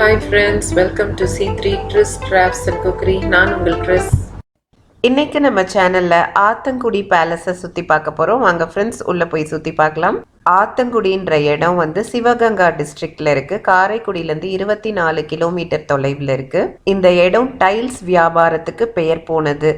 Hi friends welcome to C three ட்ரிஸ் drops and cookery நான் உங்கள் ட்ரிஸ் இன்னைக்கு நம்ம சேனல்ல ஆத்தங்குடி பேலஸை சுத்தி பார்க்க போறோம். வாங்க ஃப்ரெண்ட்ஸ் உள்ள போய் சுத்தி பார்க்கலாம். ஆத்தங்குடின்ற இடம் வந்து சிவகங்கா டிஸ்ட்ரிக்ட்ல இருக்கு. காரைக்குடியிலேருந்து இருபத்தி நாலு கிலோமீட்டர் தொலைவில் இருக்கு. இந்த இடம் டைல்ஸ் வியாபாரத்துக்கு பெயர் போனது.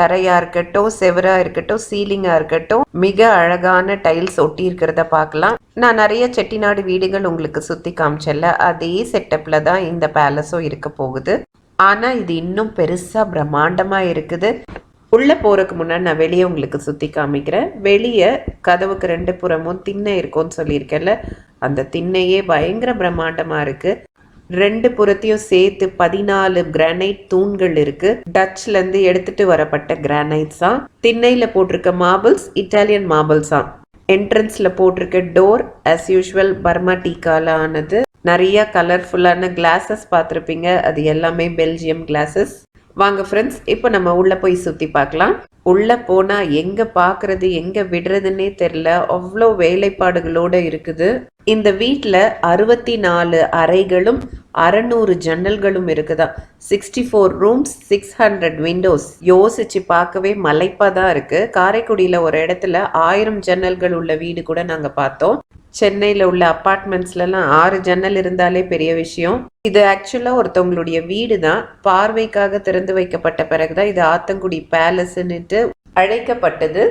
தரையா இருக்கட்டும் செவரா இருக்கட்டும் சீலிங்கா இருக்கட்டும் மிக அழகான டைல்ஸ் ஒட்டி இருக்கிறத பார்க்கலாம். நான் நிறைய செட்டிநாடு வீடுகள் உங்களுக்கு சுத்தி காமிச்சல அதே செட்டப்ல தான் இந்த பேலஸும் இருக்க போகுது. ஆனா இது இன்னும் பெருசா பிரம்மாண்டமா இருக்குது. உள்ள போறதுக்கு முன்னாடி நான் வெளியே உங்களுக்கு சுத்தி காமிக்கிறேன். வெளியே கதவுக்கு ரெண்டு புறமும் திண்ணை இருக்கும்னு சொல்லியிருக்கேன்ல அந்த திண்ணையே பயங்கர பிரம்மாண்டமா இருக்கு. ரெண்டு புறத்தையும் சேர்த்து பதினாலு கிரானைட் தூண்கள் இருக்கு. டச்ல இருந்து எடுத்துட்டு வரப்பட்ட கிரானைட்ஸ் தான். திண்ணையில போட்டிருக்க மார்பிள்ஸ் இட்டாலியன் மார்பிள்ஸ் தான். என்ட்ரன்ஸ்ல போட்டிருக்க டோர் அஸ் யூஷுவல் பர்மா டீக்கால ஆனது. நிறைய கலர்ஃபுல்லான கிளாஸஸ் பார்த்துருப்பீங்க. அது எல்லாமே பெல்ஜியம் கிளாஸஸ் வாங்க ஃப்ரெண்ட்ஸ் இப்போ நம்ம உள்ளே போய் சுற்றி பார்க்கலாம். உள்ளே போனால் எங்கே பார்க்கறது எங்கே விடுறதுன்னே தெரியல. அவ்வளோ வேலைப்பாடுகளோட இருக்குது. இந்த வீட்டில் அறுபத்தி நாலு அறைகளும் அறநூறு ஜன்னல்களும் இருக்குதா? Sixty four rooms six hundred windows யோசிச்சு பார்க்கவே மலைப்பாக தான் இருக்குது காரைக்குடியில் ஒரு இடத்துல ஆயிரம் ஜன்னல்கள் உள்ள வீடு கூட நாங்கள் பார்த்தோம். சென்னையில் உள்ள அப்பார்ட்மெண்ட்ஸ்லலாம் ஆறு ஜன்னல் இருந்தாலே பெரிய விஷயம். இது ஆக்சுவலாக ஒருத்தவங்களுடைய வீடு தான் பார்வைக்காக திறந்து வைக்கப்பட்ட பிறகுதான் இது ஆத்தங்குடி பேலஸ்ன்னுட்டு அழைக்கப்பட்டது.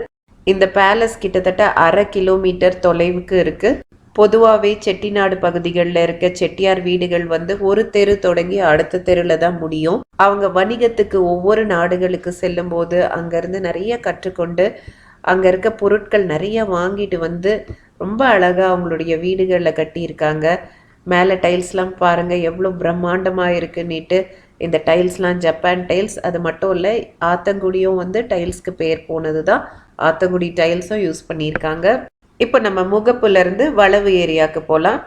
இந்த பேலஸ் கிட்டத்தட்ட அரை கிலோமீட்டர் தொலைவுக்கு இருக்கு. பொதுவாகவே செட்டிநாடு பகுதிகளில் இருக்க செட்டியார் வீடுகள் வந்து ஒரு தெரு தொடங்கி அடுத்த தெருவில் தான் முடியும். அவங்க வணிகத்துக்கு ஒவ்வொரு நாடுகளுக்கு செல்லும்போது அங்கேருந்து நிறைய கற்றுக்கொண்டு அங்கே இருக்க பொருட்கள் நிறைய வாங்கிட்டு வந்து ரொம்ப அழகாக அவங்களுடைய வீடுகளில் கட்டியிருக்காங்க. மேலே டைல்ஸ்லாம் பாருங்கள் எவ்வளோ பிரம்மாண்டமாக இருக்குன்னுட்டு. இந்த டைல்ஸ்லாம் ஜப்பான் டைல்ஸ் அது மட்டும் இல்லை ஆத்தங்குடியும் வந்து டைல்ஸ்க்கு பேர் போனது தான் ஆத்தங்குடி டைல்ஸும் யூஸ் பண்ணியிருக்காங்க. இப்போ நம்ம முகப்புலேருந்து வளவு ஏரியாவுக்கு போகலாம்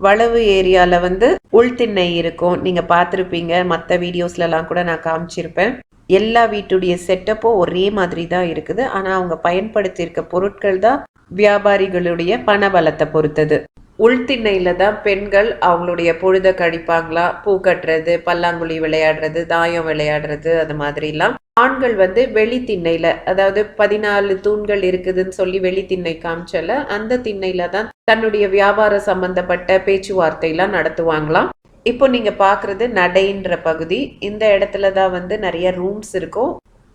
வளவு ஏரியாவில் வந்து உள்திண்ணை இருக்கும். நீங்கள் பார்த்துருப்பீங்க மற்ற வீடியோஸ்லலாம் கூட நான் காமிச்சிருப்பேன். எல்லா வீட்டுடைய செட்டப்பும் ஒரே மாதிரி தான் இருக்குது. ஆனால் அவங்க பயன்படுத்தியிருக்க பொருட்கள் தான் வியாபாரிகளுடைய பணபலத்தை பொறுத்தது. உள்திண்ணையில தான் பெண்கள் அவங்களுடைய பொழுத கழிப்பாங்களா? பூ கட்டுறது பல்லாங்குழி விளையாடுறது தாயம் விளையாடுறது அது மாதிரிலாம். ஆண்கள் வந்து வெளித்திண்ணையில அதாவது பதினாலு தூண்கள் இருக்குதுன்னு சொல்லி வெளித்திண்ணை காமிச்சல அந்த திண்ணையில தான் தன்னுடைய வியாபார சம்பந்தப்பட்ட பேச்சுவார்த்தையெல்லாம் நடத்துவாங்களாம். இப்போ நீங்க பாக்குறது நடைன்ற பகுதி. இந்த இடத்துல தான் வந்து நிறைய ரூம்ஸ் இருக்கும்.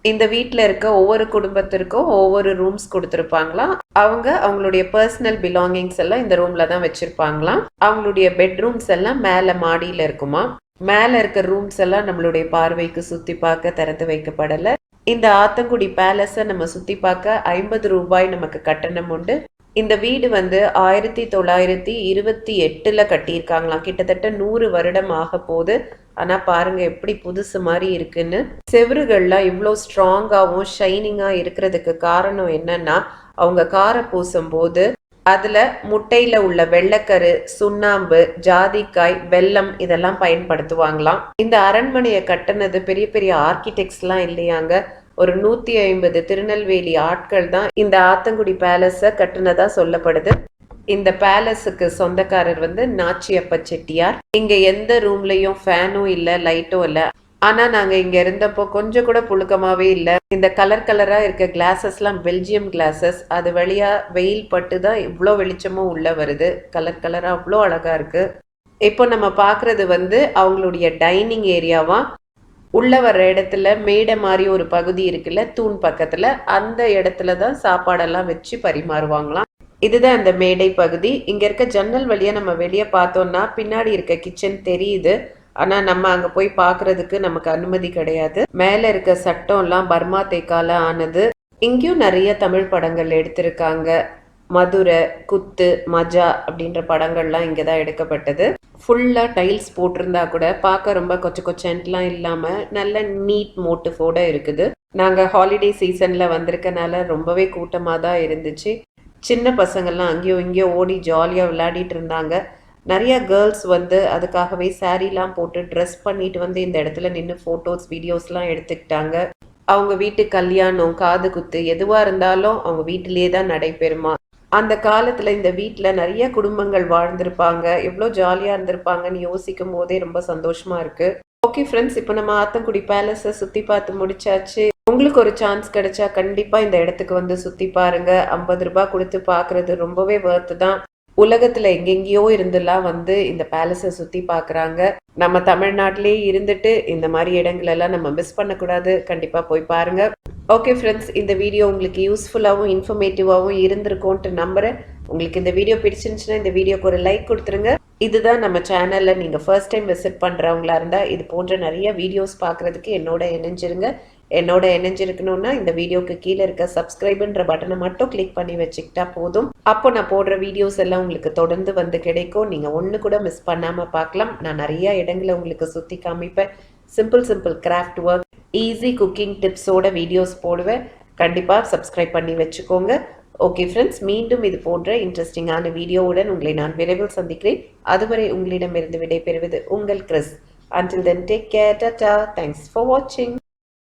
இந்த வீட்டில் இருக்க ஒவ்வொரு குடும்பத்திற்கும் ஒவ்வொரு ரூம்ஸ் கொடுத்துருப்பாங்களாம் அவங்க அவங்களுடைய பர்சனல் பிலாங்கிங்ஸ் எல்லாம் இந்த ரூம்ல தான் வச்சிருப்பாங்களாம் அவங்களுடைய பெட்ரூம்ஸ் எல்லாம் மேலே மாடியில் இருக்குமா? மேலே இருக்க ரூம்ஸ் எல்லாம் நம்மளுடைய பார்வைக்கு சுற்றி பார்க்க திறந்து வைக்கப்படலை. இந்த ஆத்தங்குடி பேலஸை நம்ம சுற்றி பார்க்க ஐம்பது ரூபாய் நமக்கு கட்டணம் உண்டு. இந்த வீடு வந்து ஆயிரத்தி தொள்ளாயிரத்தி இருபத்தி எட்டுல கட்டியிருக்காங்களாம். கிட்டத்தட்ட நூறு வருடம் ஆக போது ஆனா பாருங்க எப்படி புதுசு மாதிரி இருக்குன்னு. செவறுகள்லாம் இவ்வளோ ஸ்ட்ராங்காகவும் ஷைனிங்கா இருக்கிறதுக்கு காரணம் என்னன்னா அவங்க காரை பூசும் போது அதுல முட்டையில உள்ள வெள்ளக்கரு சுண்ணாம்பு ஜாதிக்காய் வெல்லம் இதெல்லாம் பயன்படுத்துவாங்களாம். இந்த அரண்மனையை கட்டினது பெரிய பெரிய ஆர்கிடெக்ட்ஸ்லாம் இல்லையாங்க. ஒரு நூத்தி ஐம்பது திருநெல்வேலி ஆட்கள் தான் இந்த ஆத்தங்குடி பேலஸை கட்டுனதா சொல்லப்படுது. இந்த பேலஸுக்கு சொந்தக்காரர் வந்து நாச்சியப்ப செட்டியார் இங்க எந்த ரூம்லயும் ஃபேனும் இல்ல லைட்டும் இல்ல. ஆனா நாங்க இங்க இருந்தப்போ கொஞ்சம் கூட புழுக்கமாவே இல்ல. இந்த கலர் கலரா இருக்க கிளாஸஸ்லாம் பெல்ஜியம் கிளாஸஸ் அது வழியா வெயில் பட்டு தான் இவ்வளோ வெளிச்சமும் உள்ள வருது. கலர் கலரா அவ்வளோ அழகா இருக்கு. இப்போ நம்ம பார்க்கறது வந்து அவங்களுடைய டைனிங் ஏரியாவா உள்ள வர்ற இடத்துல மேடை மாதிரி ஒரு பகுதி இருக்குல்ல தூண் பக்கத்துல. அந்த இடத்துல தான் சாப்பாடெல்லாம் வச்சு பரிமாறுவாங்களாம். இதுதான் அந்த மேடை பகுதி. இங்க இருக்க ஜன்னல் வழியா நம்ம வெளியே பார்த்தோம்னா பின்னாடி இருக்க கிச்சன் தெரியுது. ஆனா நம்ம அங்க போய் பார்க்கிறதுக்கு நமக்கு அனுமதி கிடையாது. மேல இருக்க சட்டம்லாம் பர்மா தேக்கால ஆனது. இங்கேயும் நிறைய தமிழ் படங்கள் எடுத்திருக்காங்க. மதுரை குத்து மஜா அப்படின்ற படங்கள்லாம் இங்கே தான் எடுக்கப்பட்டது. ஃபுல்லாக டைல்ஸ் போட்டிருந்தா கூட பார்க்க ரொம்ப கொச்ச கொச்சன்ட்லாம் இல்லாமல் நல்ல நீட் மோட்டிஃபோட இருக்குது. நாங்கள் ஹாலிடே சீசனில் வந்திருக்கனால ரொம்பவே கூட்டமாக தான் இருந்துச்சு. சின்ன பசங்கள்லாம் அங்கேயோ இங்கேயோ ஓடி ஜாலியாக விளையாடிட்டு இருந்தாங்க. நிறைய கேர்ள்ஸ் வந்து அதுக்காகவே சாரீலாம் போட்டு ட்ரெஸ் பண்ணிட்டு வந்து இந்த இடத்துல நின்று ஃபோட்டோஸ் வீடியோஸ்லாம் எடுத்துக்கிட்டாங்க. அவங்க வீட்டு கல்யாணம் காது குத்து எதுவாக இருந்தாலும் அவங்க வீட்டிலேயே தான் நடைபெறுமா. அந்த காலத்தில் இந்த வீட்டில் நிறைய குடும்பங்கள் வாழ்ந்திருப்பாங்க. எவ்வளோ ஜாலியாக இருந்திருப்பாங்கன்னு யோசிக்கும் போதே ரொம்ப சந்தோஷமாக இருக்குது ஓகே ஃப்ரெண்ட்ஸ் இப்போ நம்ம ஆத்தங்குடி பேலஸை சுற்றி பார்த்து முடிச்சாச்சு. உங்களுக்கு ஒரு சான்ஸ் கிடைச்சா கண்டிப்பா இந்த இடத்துக்கு வந்து சுத்தி பாருங்க. ஐம்பது ரூபாய் கொடுத்து பார்க்குறது ரொம்பவே வேர்த்து தான். உலகத்துல எங்கெங்கேயோ இருந்தெல்லாம் வந்து இந்த பேலஸை சுத்தி பார்க்குறாங்க. நம்ம தமிழ்நாட்டிலேயே இருந்துட்டு இந்த மாதிரி இடங்கள் எல்லாம் நம்ம மிஸ் பண்ணக்கூடாது. கண்டிப்பா போய் பாருங்க. ஓகே ஃப்ரெண்ட்ஸ் இந்த வீடியோ உங்களுக்கு யூஸ்ஃபுல்லாகவும் இன்ஃபர்மேட்டிவாகவும் இருந்திருக்கும்ன்ட்டு நம்புறேன். உங்களுக்கு இந்த வீடியோ பிடிச்சிருந்துச்சுன்னா இந்த வீடியோக்கு ஒரு லைக் கொடுத்துருங்க. இதுதான் நம்ம சேனல்ல நீங்க ஃபர்ஸ்ட் டைம் விசிட் பண்றவங்களா இருந்தா இது போன்ற நிறைய வீடியோஸ் பார்க்குறதுக்கு என்னோட இணைஞ்சிருங்க. என்னோட இணைஞ்சிருக்கணும்னா இந்த வீடியோக்கு கீழே இருக்க சப்ஸ்கிரைப்ன்ற பட்டனை மட்டும் கிளிக் பண்ணி வச்சுக்கிட்டா போதும். அப்போ நான் போடுற வீடியோஸ் எல்லாம் உங்களுக்கு தொடர்ந்து வந்து கிடைக்கும். நீங்கள் ஒன்று கூட மிஸ் பண்ணாமல் பார்க்கலாம். நான் நிறையா இடங்களை உங்களுக்கு சுற்றி காமிப்பேன். Simple simple craft work easy cooking டிப்ஸோட videos போடுவேன். கண்டிப்பாக சப்ஸ்கிரைப் பண்ணி வச்சுக்கோங்க. ஓகே ஃப்ரெண்ட்ஸ் மீண்டும் இது போன்ற இன்ட்ரெஸ்டிங்கான வீடியோவுடன் உங்களை நான் விரைவில் சந்திக்கிறேன். அதுவரை உங்களிடமிருந்து விடைபெறுவது உங்கள் Chris. Until then take care. Tata. Thanks for watching.